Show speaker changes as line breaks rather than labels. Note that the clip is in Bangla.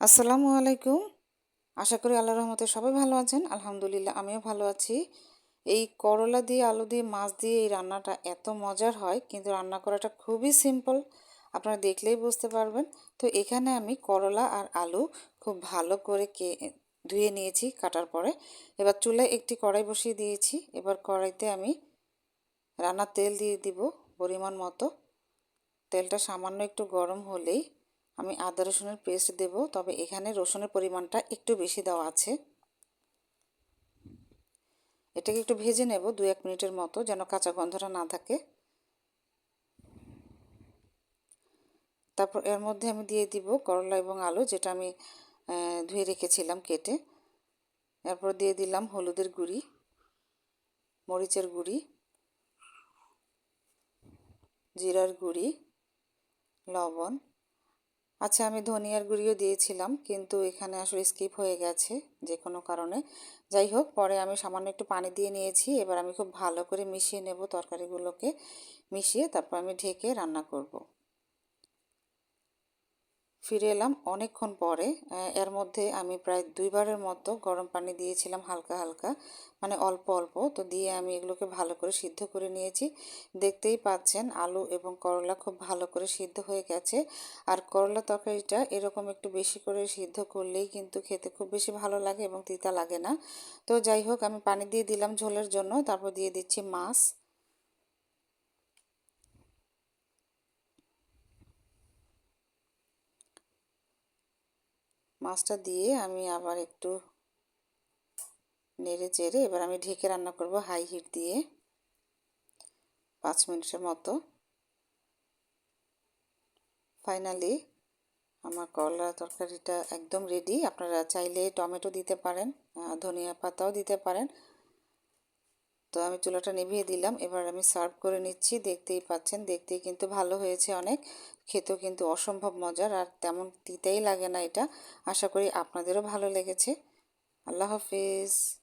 আসসালামু আলাইকুম। আশা করি আল্লাহ রহমতে সবাই ভালো আছেন। আলহামদুলিল্লাহ, আমিও ভালো আছি। এই করলা দিয়ে, আলু দিয়ে, মাছ দিয়ে এই রান্নাটা এত মজার হয়, কিন্তু রান্না করাটা খুবই সিম্পল আপনারা দেখলেই বুঝতে পারবেন। তো এখানে আমি করলা আর আলু খুব ভালো করে কে, ধুয়ে নিয়েছি কাটার পরে। এবার চুলায় একটি কড়াই বসিয়ে দিয়েছি। এবার কড়াইতে আমি রান্নার তেল দিয়ে দিব পরিমাণ মতো। তেলটা সামান্য একটু গরম হলেই আমি আদা রসুনের পেস্ট দেব, তবে এখানে রসুনের পরিমাণটা একটু বেশি দেওয়া আছে। এটাকে একটু ভেজে নেব দু এক মিনিটের মতো, যেন কাঁচা গন্ধটা না থাকে। তারপর এর মধ্যে আমি দিয়ে দিব করলা এবং আলু, যেটা আমি ধুয়ে রেখেছিলাম কেটে। এরপর দিয়ে দিলাম হলুদের গুঁড়ি, মরিচের গুঁড়ি, জিরার গুঁড়ি, লবণ। আচ্ছা আমি ধনিয়ার গুঁড়িও দিয়েছিলাম, কিন্তু এখানে আসলে স্কিপ হয়ে গেছে যে কোনো কারণে। যাই হোক, পরে আমি সামান্য একটু পানি দিয়ে নিয়েছি, এবার আমি খুব ভালো করে মিশিয়ে নেব তরকারিগুলোকে। মিশিয়ে তারপর আমি ঢেকে রান্না করব। ফিরে এলাম অনেকক্ষণ পরে। এর মধ্যে আমি প্রায় দুইবারের মতো গরম পানি দিয়েছিলাম হালকা হালকা মানে অল্প অল্প। তো দিয়ে আমি এগুলোকে ভালো করে সিদ্ধ করে নিয়েছি। দেখতেই পাচ্ছেন আলু এবং করলা খুব ভালো করে সিদ্ধ হয়ে গেছে। আর করলা তরকারিটা এরকম একটু বেশি করে সিদ্ধ করলেই কিন্তু খেতে খুব বেশি ভালো লাগে এবং তিতা লাগে না। তো যাই হোক, আমি পানি দিয়ে দিলাম ঝোলের জন্য। তারপর দিয়ে দিচ্ছি মাছ। মাছটা দিয়ে আমি আবার একটু নেড়ে চেড়ে এবার আমি ঢেকে রান্না করব হাই হিট দিয়ে পাঁচ মিনিটের মতো। ফাইনালি আমার করলা তরকারিটা একদম রেডি আপনারা চাইলে টমেটো দিতে পারেন ধনিয়া পাতাও দিতে পারেন। তো আমি চুলাটা নিভিয়ে দিলাম। এবার আমি সার্ভ করে নিচ্ছি। দেখতেই পাচ্ছেন, দেখতেই কিন্তু ভালো হয়েছে অনেক। খেতেও কিন্তু অসম্ভব মজার আর তেমন তিতেই লাগে না এটা। আশা করি আপনাদেরও ভালো লেগেছে। আল্লাহ হাফিজ।